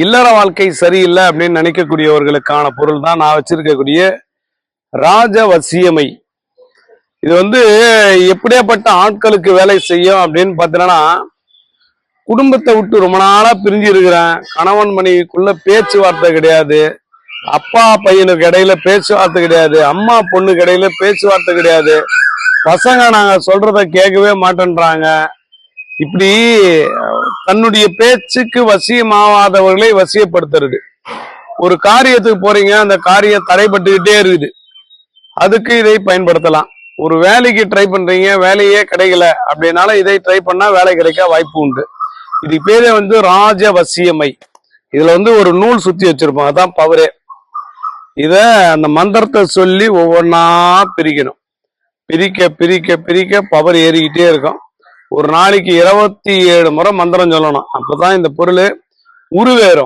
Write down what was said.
இல்லற வாழ்க்கை சரியில்லை அப்படின்னு நினைக்கக்கூடியவர்களுக்கான பொருள் தான் நான் வச்சிருக்கக்கூடிய ராஜவசியமை. இது வந்து எப்படியாப்பட்ட ஆட்களுக்கு வேலை செய்யும் அப்படின்னு பார்த்தீங்கன்னா குடும்பத்தை விட்டு ரொம்ப நாளாக பிரிஞ்சு இருக்கிறேன். கணவன் மனைவிக்குள்ள பேச்சுவார்த்தை கிடையாது. அப்பா பையனுக்கு இடையில பேச்சுவார்த்தை கிடையாது. அம்மா பொண்ணுக்கு இடையில பேச்சுவார்த்தை கிடையாது. பசங்க நாங்கள் சொல்றத கேட்கவே மாட்டேன்றாங்க. இப்படி தன்னுடைய பேச்சுக்கு வசியமாவாதவர்களை வசியப்படுத்துறது. ஒரு காரியத்துக்கு போறீங்க அந்த காரியம் தடைப்பட்டுக்கிட்டே இருக்குது. அதுக்கு இதை பயன்படுத்தலாம். ஒரு வேலைக்கு ட்ரை பண்றீங்க வேலையே கிடைக்கல அப்படின்னால இதை ட்ரை பண்ணா வேலை கிடைக்க வாய்ப்பு உண்டு. இது பேரே வந்து ராஜவசியமை. இதுல வந்து ஒரு நூல் சுத்தி வச்சிருப்போம் அதான் பவரே இத அந்த மந்திரத்தை சொல்லி ஒவ்வொன்றா பிரிக்கணும். பிரிக்க பிரிக்க பிரிக்க பவர் ஏறிக்கிட்டே இருக்கும். ஒரு நாளைக்கு இருபத்தி ஏழு முறை மந்திரம் சொல்லணும். அப்பதான் இந்த பொருள் உருவேறும்.